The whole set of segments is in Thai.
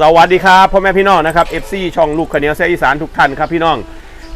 สวัสดีครับพ่อแม่พี่น้องนะครับ FC ช่องลูกขาวเหนียวเสียอีสานทุกท่านครับพี่น้อง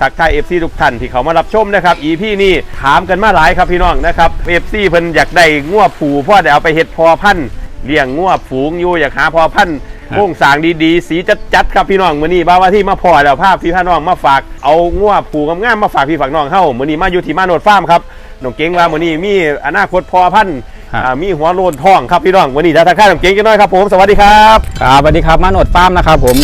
ทักทาย FC ทุกท่านที่เขามารับชมนะครับ EP นี่ถามกันมาหลายครับพี่น้องนะครับ FC เพิ่นอยากได้งัวผูพ่อเดี๋ยวเอาไปเฮ็ดพอพันธุ์เลี้ยงงัวฝูงอยู่อยากหาพอพันธุ์โครงสร้างดีๆ สีจัดๆครับพี่น้องมื้อนี้บ้าวว่าที่มาพอแล้วภาพที่พี่น้องมาฝากเอางัวผูงามๆมาฝากพี่ฝากน้องเฮามื้อนี้มาอยู่ที่มาโนดฟาร์มครับน้องเก่งว่ามื้อนี้มีอนาคตพอพันธุ์ครับ อ่ามีหัวโลนทองครับพี่น้องวันนี้จะทักทายน้องเก่งกันหน่อยครับผมสวัสดีครับครับสวัสดีครับมาโนดฟาร์มนะครับผม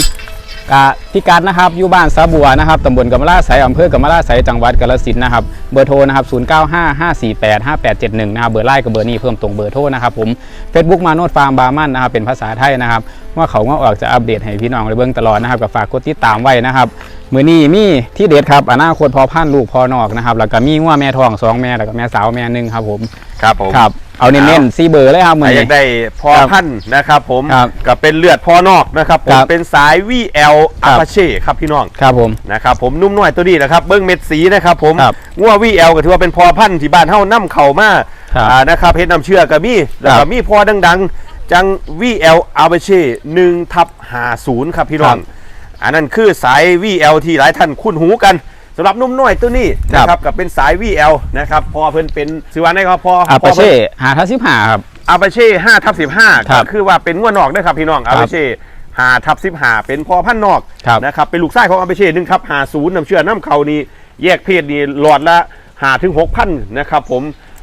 กะพิกัดนะครับอยู่บ้านสาบัวนะครับตำบลกำมะลาไสอำเภอกำมะลาไสจังหวัดกาฬสินธุ์นะครับเบอร์โทรนะครับ0955485871นะครับเบอร์ไลน์กับเบอร์นี้เพิ่มตรงเบอร์โทรนะครับผม Facebook มาโนดฟาร์มบาร์มันนะครับเป็นภาษาไทยนะครับว่าเขาว่าออกจะอัปเดตให้พี่น้องได้เบิ่งตลอดนะครับก็ฝากกดติดตามไว้นะครับมือนี้มีที่เด็ดครับอนาคตพอพันธุ์ลูกพอนอกนะครับแล้วก็มีงัวแม่ทองสองแม่แล้วก็แม่สาวแม่หนึ่งครับผมครับผมครับ เอาเน้นๆซีเบอร์เลยครับมืใครออยานี้กได้พอพันธุ์นะครับ ผมครับกับเป็นเลือดพอนอกนะครับผมครับเป็นสาย VL ครั a บ p a c h e ครับพี่น้องครับผม นะครับผมนุ่มหน่อยตัวนี้นะครับเบิ้งเม็ดสีนะครับผมครับงัว VL ก็ถือว่าเป็นพอพันธุ์ที่บ้านเฮานํเข่ามาครับอ่านะครับเฮ็ดน้ำเชื่อกับมีแล้วครัก็บมีพอดังๆ จัง VL a p a c h e 1ทับ50ครับพี่น้อง ครับ อันนั้นคือสาย VL ที่หลายท่านคุ้นหูกัน สำหรับนุ่มน้อยตัวนี้ครับ นะครับกับเป็นสาย VL นะครับพอเพิ่นเป็นสิวาได้ครับพออาพปาเพิ่นเช่หาทัสิบหาครับ อาปาเช่5ทับ15ครัก็บคือว่าเป็นงวดนอกนะครับพี่น้องครัอาบปาเช่5ทับ15เป็นพอพันธุ์นอกครับนะครับเป็นลูกไส้ของอาปาเช่1ทับ50น้ำเชื่อน้ำเขานี่แยกเพศนี่หลอดละ5ถึง6พันนะครับผม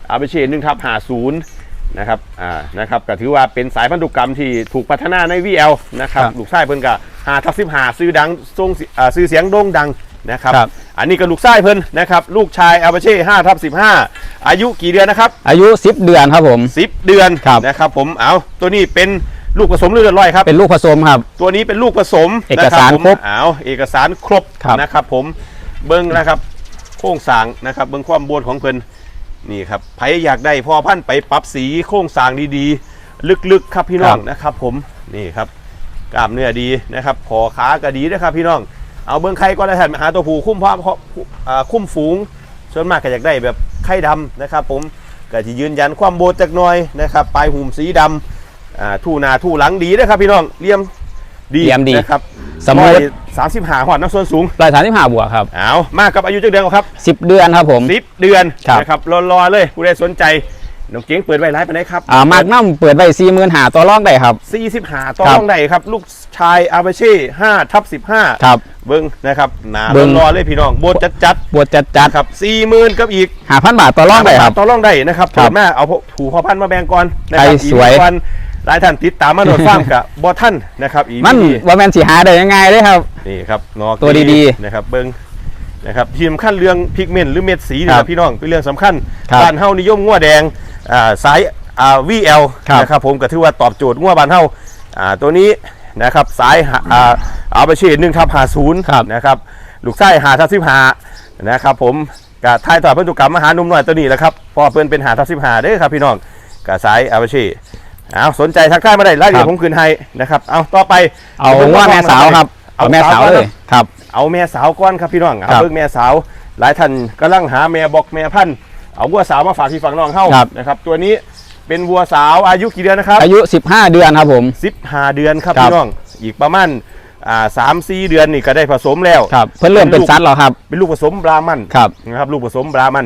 อาปาเช่1ทับ50นะครับอ่านะครับก็ถือว่าเป็นสายพันธุกรรมที่ถูกพัฒนาใน VL นะครับครับลูกไส้เพิ่นก็5ทับ15ซื้อดังทรงสิอ่าซื้อเสียงโด่งดังนะครับครับ อันนี้ก็ลูกไส้เพิ่นนะครับลูกชายอาปาเช่5ทับ15อายุกี่เดือนนะครับอายุ 10 เดือนครับผม สิบเดือนครับ นะครับผมเอาตัวนี้เป็นลูกผสมเลือดลอยครับ เป็นลูกผสมครับ ตัวนี้เป็นลูกผสมเอกสารนะผมครบเอาเอกสารครบครับนะครับผมเบิ้งนะครับโครงสร้างนะครับเบิ้งความบวนของเพิ่น นี่ครับใครอยากได้พอพันธุ์ไปปรับสีโครงสร้างดีๆ ลึกๆครับพี่น้องนะครับ ผมนี่ครับกล้ามเนื้อดีนะครับคอขาก็ดีนะครับพี่น้อง เอาเบิ้งไข่ก็ได้แทนหาตัวผู้คุ้มพร้อมอ่าคุ้มฝูง ส่วนมากก็อยากได้แบบไข่ดำนะครับ ผมก็จะยืนยันความโบดจากหน่อยนะครับปลายหุ่มสีดำอ่าทูหนาทูหลังดีนะครับพี่น้องเลี่ยม ดีเลี่ยมดีนะครับสมมุติสามสิบหาหอดน้ำส่วนสูงร้อยสามสิบห้าบวกครับเอามากกับอายุจักเดือนครับสิบเดือนครับผมสิบเดือนครับนะครับรอๆเลยผู้ใดสนใจน้องเก๋งเปิดไว้ไลฟ์ไปไหนครับอ่ามากน้ำเปิดไว้สี่หมื่นหาตัวรองได้ครับสี่สิบหาต่อครับรองใดครับ ลูกชายอาเบเช่ห้าทับสิบห้าครับเบิ้งนะครับหนาเบิ่งรอๆเลยพี่น้องโบดจัดบวชจัดจัดๆครับสี่หมื่นกับอีกหาพันบาทตัวรองได้ครับต่อรองได้นะครับครัเปิบดมาเอาถูพอพันธุ์มาแบ่งก่อนนะครัไก่สวยอีกวัน หลายท่านติดตามมาโนดฟาร์มกับบอท่านนะครับอีมันดีว่าแมนสีหาได้ยังไงเลยครับ นี่ครับนอกตัวดีๆนะครับเบิ้งนะครับทีมขั้นเรื่องพิกเมนต์หรือเม็ดสีคนะรัครับบพี่น้องเป็นเรื่องสำคัญครับบ้านเฮานิยมงัวแดงอ่าสายอ่า VL ครับนะครับผมก็ถือว่าตอบโจทย์งัวบ้านเฮาอ่าตัวนี้นะครับสายหาอ่าเอาไปเชดหนึ่งทับหาศูนย์ครับนะครับลูกไส้หาทับสิบหานะครับผมกับทายต่อพันธุกรรมมาหาหนุ่มหน่อยตัวนี้แหละครับพอเพิ่นเป็นหาทับสิบหาเด้อครับพี่น้องกับสายอาไปเช เอาสนใจทักทายมาได้รายละเอียดผมคืนให้นะครับ เอาต่อไปเอาว่าแม่สาวครับ เอาแม่สาวเลยครับ เอาแม่สาวก่อนครับพี่น้องครัเอาบเบิ่งแม่สาว หลายท่านกำลังหาแม่บอกแม่พันธุ์เอาวัวสาวมาฝากพี่ฝั่งน้องเข้าครับนะครับ ตัวนี้เป็นวัวสาวอายุกี่เดือนนะครับ อายุ 15 เดือนครับผม15 เดือนครับครับพี่น้องอีกประมาณอ่าสามสี่เดือนนี่ก็ได้ผสมแล้วครับเพิ่นเริ่มเป็นซัดแล้วครับ เป็นลูกผสมบรามันครับนะครับลูกผสมบรามัน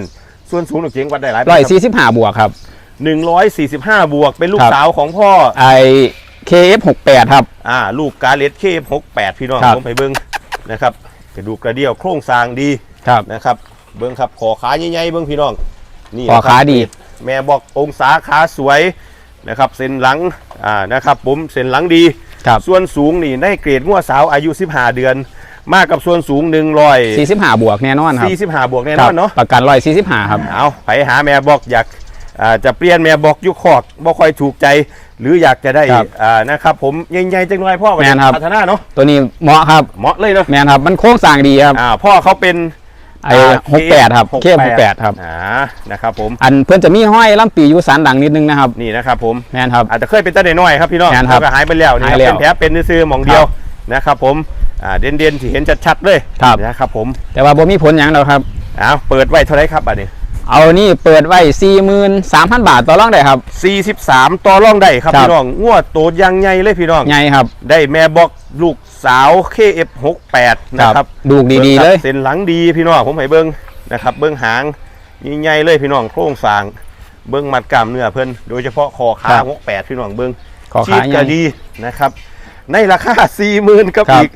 ส่วนสูงหนูเกียงวัดได้หลายร้อยสี่สิบห้าบวกครับ หนึ่งร้อยสี่สิบห้าบวกเป็นลูคกรับสาวของพ่อ ไอเคเอฟหกแปดครับ อ่า ลูกกาเลสเคหกแปดพี่น้องครับ ผมไปเบิ้งนะครับกระดูกกระเดี่ยวโครงสร้างดีครับ นะครับ เบิ้งครับขอขาใหญ่ๆเบิ้งพี่น้อง นี่ขอขาดีนะครับแม่บอกองศาขาสวยนะครับเส้นหลังอ่านะครับผมเส้นหลังดี ครับส่วนสูงนี่ได้เกรดงัวสาวอายุ 15 เดือน มากกับส่วนสูงสี่สิบห้าบวกแน่นอนครับ145 บวกแน่นครัอบนเนาะ ประกันร้อยสี่สิบห้าครับ เอาไปหาแม่บอกอยาก อ่าจะเปลี่ยนแม่บอกยุคคอกบ่ค่อยถูกใจ หรืออยากจะได้ครับอ่านะครับผมใหญ่ๆจังเลยพ่อไปแม่นครับ พัฒนาเนาะตัวนี้เหมาะครับ เหมาะเลยเนาะแมนครับ มันโค้งสร้างดีครับ อ่าพ่อเขาเป็นไอ้68ครับเข้ม68ครับ อ่านะครับผมอันเพื่อนจะมีห้อยลำปีอยู่สันดังนิดนึงนะครับ นี่นะครับผม แมนครับ อาจจะเคยเป็นตาเด็น้อยครับพี่น้องแม่นครับแล้วก็หายไปแล้วนี่หายแล้วเป็นแผลเป็นซื่อๆหมองเดียวนะครับผมอ่าเด่นๆที่เห็นชัดๆเลยครับ นะครับผมแต่ว่าบ่มีผลหยังแล้วครับ เอาเปิดไว้เท่าไหรครับอันนี้ เอานี่เปิดไว้43,000บาทต่อรองได้ครับ 43ต่อรองได้ครับครับ พี่น้องงวดโตยางใหญ่เลยพี่น้องใหญ่ครับได้แม่บอกลูกสาว KF68 นะครับดูกดีๆเลยเส้นหลังดีพี่น้องผมให้เบิ้งนะครับ เบิ้งหางใหญ่ๆเลยพี่น้องโครงสร้าง เบิ้งมัดกล้ามเนื้อเพิ่นโดยเฉพาะคอขาครับ68พี่น้องเบิ้งขอชีขาดใหก็ญ่ดีนะครับ ในราคา40,000กับครับ อีก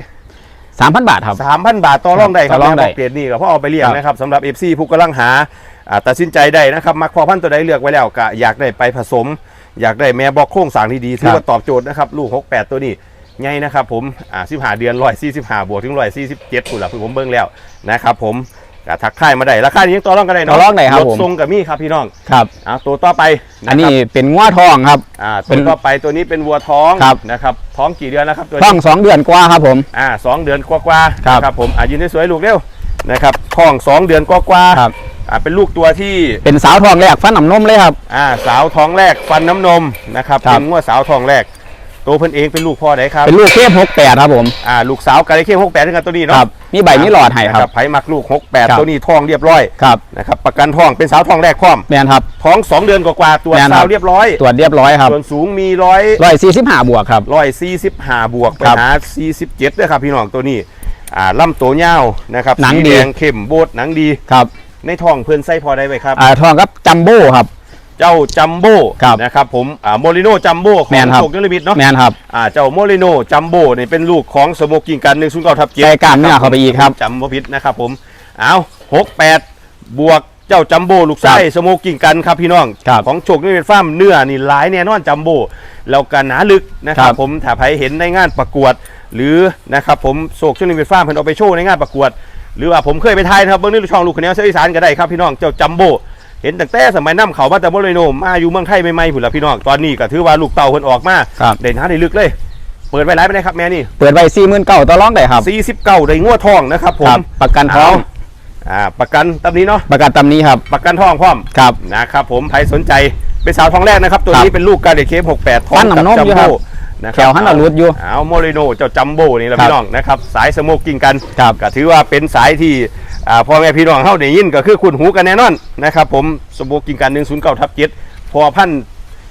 3,000บาทครับ 3,000 บาทต่อรองได้ครับต่อรองได้ แม่บอกเกรดนี่ก็พ่อเอาไปเลี้ยงครับนะครับสำหรับ FC ผู้กำลังหาอ่า ตัดสินใจได้นะครับมักพอพันธุ์ตัวใดเลือกไว้แล้วก็อยากได้ไปผสม อยากได้แม่บอกโครงสร้างที่ดีถือว่าตอบโจทย์นะครับลูก 68 ตัวนี้ไงนะครับผมอ่า15เดือน145บวกถึง147คุณล่ะคือผมเบิ่งแล้วนะครับผมก็ทักทายมาได้ราคานี้ยังต่อรองกันได้เนาะต่อรองได้ครับลดผมทรงกับมี่ครับพี่น้องครับอ่าตัวต่อไปะอันนี้ครับเป็นงัวทองครับอ่าเป็ตัวนต่อไปตัวนี้เป็นวัวท้องครับนะครับท้องกี่เดือนแล้วครับตัวท้อนี้งสองเดือนกว่าครับผมอ่าสองเดือนกว่าๆครับนะครับผมอ่ายืนสวยๆลูกเร็วนะครับท้องสองเดือนกว่าๆครับ อ่าเป็นลูกตัวที่เป็นสาวทองแรกฟันน้ำนมเลยครับ อ่าสาวท้องแรกฟันน้ำนมนะครับครับเป็นงวดสาวท้องแรก ตัวเพิ่นเองเป็นลูกพ่อไหนครับเป็นลูกเทพ68ครับผมอ่าลูกสาวกาเลเข้หกแปดกันตัวนี้คเนาะรับมีใบมีหลอดให้ครับ นะไผ่มักลูกหกแปดครับ ตัวนี้ท้องเรียบร้อยครับนะครับประกันท้องเป็นสาวท้องแรกพร้อม แมนครับ ท้องสองเดือนกว่าๆตัวแม่นสาครัวบเรียบร้อยตรวจเรียบร้อยครับส่วนสูงมีร้อย ร้อยสี่สิบห้าบวกครับ ร้อยสี่สิบห้าบวกไปครับหาสี่สิบเจ็ดด้วยครับพี่น้องตัวนี้ อ่าลำตัวเงาวนะครับหนังสีดีแดงเข้มโบดหนังดี ครับ ในท้องเพื่อนไส้พอได้ไหมครับ อ่าทองครับจัมโบ้ครับ เจ้าจัมโบ้ครับนะครับผมอ่าโมลิโนจัมโบ้ขอแม่งนครับ โชคยลมิดเนาะแมนครับอ่าเจ้าโมลิโนจัมโบ้นี่เป็นลูกของสโมกิงกันหนึ่งศูนย์เก้าทับเจ็ด ใส่กล้ามเนื้อเข้าไปอีกครับ จำบ่ผิดนะครับผม เอาหกแปดบวกเจ้าจัมโบ้ลูกไส้สโมกิงกันครับพี่น้อง ครับของโชคยลมิดฟาร์มเนื้อนี่หลายแน่นอนจัมโบ้แล้วก็หนาลึกนะคครัรับบผมถ้าใครเห็นในงานประกวด หรือนะครับผมโชคยลมิดฟาร์มเพิ่นเอาไปโชว์ในงานประกวด หรือว่าผมเคยไปถ่ายนะครับเบื้องนี้ช่องลูกคะแนนเสียอีสานก็ได้ครับพี่น้องเจ้าจัมโบ้เห็นตั้งแต่สมัยน้ำเขามาแต่โมเลยโนมาอยู่เมืองไทยใหม่ๆผุนละพี่น้องตอนนี้ก็ถือว่าลูกเต่าเพิ่นออกมาครับเด่นหาได้ลึกเลย เปิดไว้หลายไปเลยครับแม่นี่เปิดไว้สี่หมื่นเก้าต่อรองได้ครับ49ได้งวดทองนะครับผครัมบประกันทองอ่าประกันตำนี้เนาะประกันตำนี้ครับประกันทองพร้อม ครับ นะครับผมใครสนใจเป็นสาวทองแรกนะครับ ตัวครับนี้เป็นลูกกาเดเคฟ68ทองฟันหนำนมอยู่ครับ นะคแขวหันหน้ารูดอยู่ เอาโมเรโนเจ้าจัมโบ้นี่แหละครับพี่น้องนะครับสายสโมกกิ้งกันครับก็ถือว่าเป็นสายที่อ่าพ่อแม่พี่น้องเฮาได้ยินก็คือคุณหูกันแน่นอนนะครับผมสโมกกิ้งกัน109ทับ7พอพัน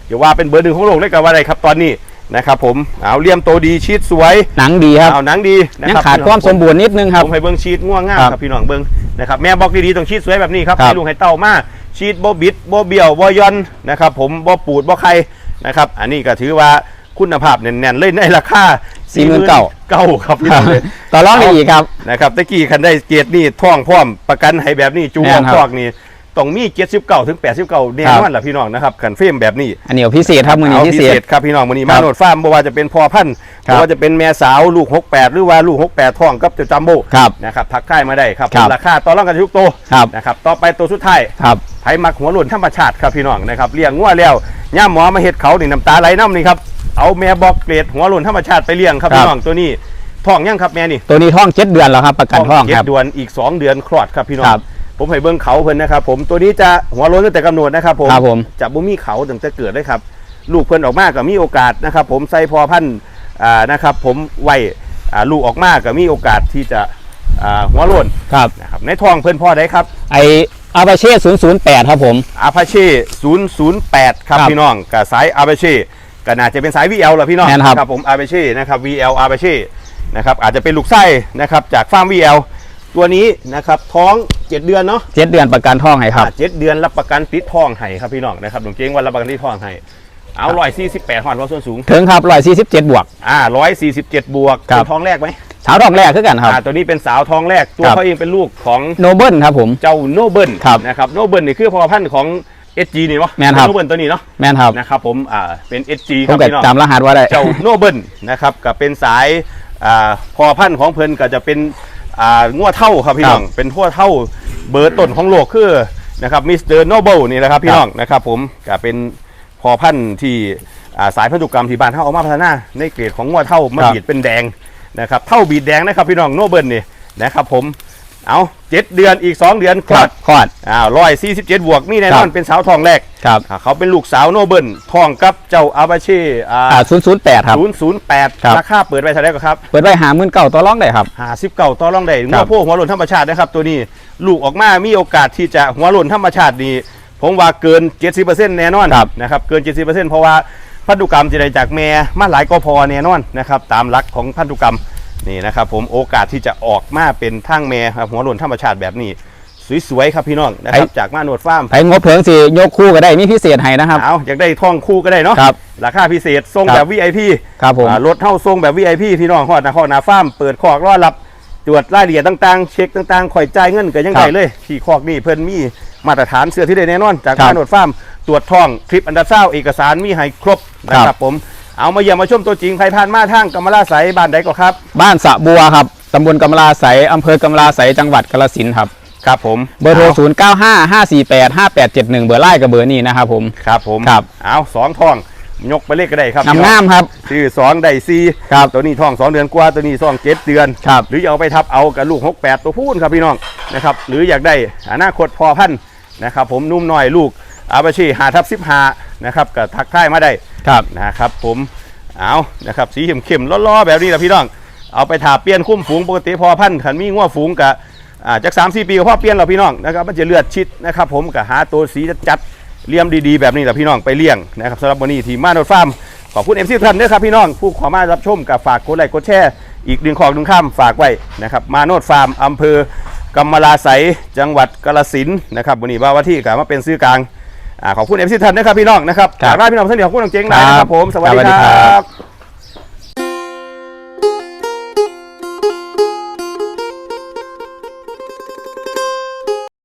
เดี๋ยวว่าเป็นเบอร์หนึ่งของโลกเลยก็ว่าได้ครับตอนนี้นะครับผมเอาเลี่ยมโตดีชีดสวยหนังดีครับเอาหนังดีนะยังครับขาดความสมบูรณ์นิดนึงครับ ผมให้เบิ้งชีดง่วงง่ามครับครับพี่น้องเบิ้งนะครับแม่บอกดีๆต้องชีดสวยแบบนี้ครับครับให้ลุงให้เต้ามาชีดบ่บิดบ่เบี้ยวบ่ย่อนนะครับผมบ่ปูดบ่ใครนะครับอันนี้ก็ถือว่า คุณภาพแน่นๆเลยในราคา49,000 เก้าครับพี่น้องเลยต่อรองได้อีกครับ นะครับตะกี้คันได้เกียรตินี่ท่องพร้อมประกันให้แบบนี้จูแม่ออนกครับ ทอกนี่ ต้องมีเกียรติ19ถึง89แน่นอนล่ะพี่น้องนะครับคันเฟรมแบบนี้อันนี้พิเศษครับมือนี้เอาพิพิเศเศษ ษครับพี่น้องมือนี้ครัมาบโนดฟาร์มบ่ว่าจะเป็นพ่อพันธุ์ครับบ่ว่าจะเป็นแม่สาวลูก 68 หรือว่าลูก 68ท้องกับเจ้าจัมโบ้ครับนะครับทักทายมาได้ครับครับ ราคาต่อรองกันทุกตัวครับนะครับต่อไปตัวสุดท้ายครับ ไผมักหัวหล่นธรรมชาติครับพี่น้องนะครับเลี้ยงงัวแล้วย่ามหมอมาเฮ็ดเขานี่น้ำตาไหลน้ำนี่ครับเอาแม่บอกเกรดหัวหล่นธรรมชาติไปเลี้ยงครับครับ พี่น้องตัวนี้ท้องยังครับแม่นี่ตัวนี้ท้องเจ็ดเดือนแล้วครับ ประกันท้องเจ็คดรับ เดือนอีก2เดือนคลอดครับพี่น้องครับ ผมให้เบิ้งเขาเพิ่นนะครับ ผมตัวนี้จะหัวโล้นตั้งแต่กำเนิดนะครับผมครับผม จะบ่มีเขาตั้งแต่เกิดเลยครับ ลูกเพิ่นออกมาก็มีโอกาสนะครับ ผมใส่พอพันธุ์อ่านะครับ ผมไว้อ่าลูกออกมาก็มีโอกาสที่จะอ่าหัวโล้นครับ นะครับในท้องเพิ่นพ่อได้ครับ ไออาบาเช่ศูนย์ศูนย์แปดครับผม อาพาเช่008 ครับครับพี่น้องกับสายอาพาเช่ก็น่าจะเป็นสาย VL ล่ะพี่น้องแม่นครับ ผมอาพาเช่นะครับ VL อาพาเช่นะครับอาจจะเป็นลูกไส้นะครับจากฟาร์ม VL ตัวนี้นะครับท้อง7เดือนเนาะเจ็ดเดือนประกันท้องให้ครับอ่าเจ็ดเดือนรับประกันติดท้องให้ครับพี่น้องนะครับหลวงเจ้งวันรับประกันติดท้องให้เอาร้อยสี่สิบแปดหอนว่าส่วนสูงถึงครับร้อยสี่สิบเจ็ดบวกอ่าร้อยสี่สิบเจ็ดบวกครับเป็นท้องแรกไหมสาวท้องแรกคือกันครับอ่าตัวนี้เป็นสาวท้องแรกตัวครับเขาเองเป็นลูกของโนเบิลครับผมเจ้าโนเบิลครับนะครับโนเบิลนี่คือพอพันธุ์ของ SG นี่วะแม่นครับโนเบิลตัวนี้เนาะแม่นครับนะครับผมอ่าเป็น SG คผมรับก็พี่น้องจำรหัสว่าได้เจ้าโนเบิลนะครับกับเป็นสายอ่าพอพันธุ์ของเพิ่นก็จะเป็น อ่างัวเท่าครับพี่น้องเป็นทั่วเท่าเบอร์ต้นของโลกคือนะครับมิสเตอร์โนเบิลนี่แหละครับพี่น้องนะครับผมก็เป็นพอพันธุ์ที่อ่าสายพันธุกรรมที่บ้านเท่าเอามาพัฒนาในเกรดของงัวเท่ามาครับบีดเป็นแดงนะครับเท่าบีดแดงนะครับพี่น้องโนเบิลนี่นะครับผม เอาเจ็ดเดือนอีกสองเดือนคลอดคลอดอ้าวร้อยสี่สิบเจ็ดบวกนี่แน่นอนครับเป็นสาวทองแรกครับอ่าเขาเป็นลูกสาวโนเบิลทองกับเจ้าอาบาเช่อ่าศูนย์ศูนย์แปดครับศูนย์ศูนย์แปดครับราคาเปิดไว้เท่าไหร่ก็ครับ เปิดไว้หาหมื่นเก่าต่อรองได้ครับหาสิบเก่าต่อรองได้คหัรัวบโพกหัวหล่นธรรมชาตินะครับตัวนี้ลูกออกมามีโอกาสที่จะหัวหล่นธรรมชาตินี่ผมว่าเกิน 70%แน่นอนครับนะครับเกิน 70%เพราะว่าพันธุกรรมจะได้จากแม่มาหลายก็พอแน่นอนนะครับตามหลักของพันธุกรรม นี่นะครับผมโอกาสที่จะออกมาเป็นทางแม่ครับหัวหล่นธรรมชาติแบบนี้ สวยๆครับพี่น้องนะครับจากมาโนดฟาร์มไผงบเพิงสิยกคู่ก็ได้มีพิเศษให้นะครับเอาอยากได้ท่องคู่ก็ได้เนาะครับราคาพิเศษส่งครับแบบ VIP ครับผมอ่ารถเท่าทรงแบบ VIP พี่น้องฮอดนะฮอดนาฟาร์มเปิดคอกรอรับตรวจรายละเอียดต่างๆ เช็คต่างๆข่อยจ่ายเงินก็ยังครับได้เลยที่คอกนี่เพิ่นมีมาตรฐานเสื้อที่ได้แน่นอน จากครับบ้านโนดฟาร์มตรวจท้องคลิปอันดับเศร้าเอกสารมีให้ครบนะคครัรับบผม เอามาเยี่ยมมาชมตัวจริงใครผ่านมาทางกำมะลาไสยบ้านใดก็ครับ บ้านสะบัวครับตำบลกำลาไสอำเภอกำลาไสจังหวัดกาฬสินธุ์ครับ ครับผมเบอร์โทร 0 9 5 5 4 8 5 8 7 1 เบอร์ไล่กับเบอร์นี้นะครับผมครับผมครับเอาสองทองยกไปเลขก็ได้ครับงามงามๆครับชื่อสองได้ซีครับตัวนี้ท้องสองเดือนกว่าตัวนี้ท้องเจ็ดเดือนครับหรือจะเอาไปทับเอากับลูก68ตัวพูนครับพี่น้องนะครับหรืออยากได้อนาคตพอพันธุ์นะครับผมนุ่มหน่อยลูก อาบาชีหาทับสิบหานะครับก็ทักทายมาได้ครับนะครับผมเอานะครับสีเข้มๆล้อๆแบบนี้นะพี่น้อง เอาไปถาเปลี่ยนคุ้มฝูงปกติพอพันธุ์ขันมีง้วฝูงกับอ่าจากสามสี่ปีก็พอเปลี่ยนเราพี่น้องนะครับมันจะเลือดชิดนะครับผมกับหาตัวสีจัดๆเลี่ยมดีๆแบบนี้แหละพี่น้องไปเลี้ยงนะครับสำหรับวันนี้ทีมมาโนดฟาร์มขอบคุณเอ็มซีท่านด้วยครับพี่น้องผู้ขอมารับชมกับฝากกดไลค์กดแชร์อีกหนึ่งของหนึ่งข้ามฝากไว้นะครับมาโนดฟาร์มอำเภอกำมะลาไสยจังหวัดกาฬสินธุ์นะครับวันนี้ว่าว่าที่กลับมาเป็นซื้อกลาง อ่าขอบคุณเอ็มซีท่านด้วยครับพี่น้องนะครับครับฝากร้านพี่น้องท่านเดียวขอบคุณน้องเจ๊งหลายนะครับผม สวัสดีสวัสดีคครัรับบ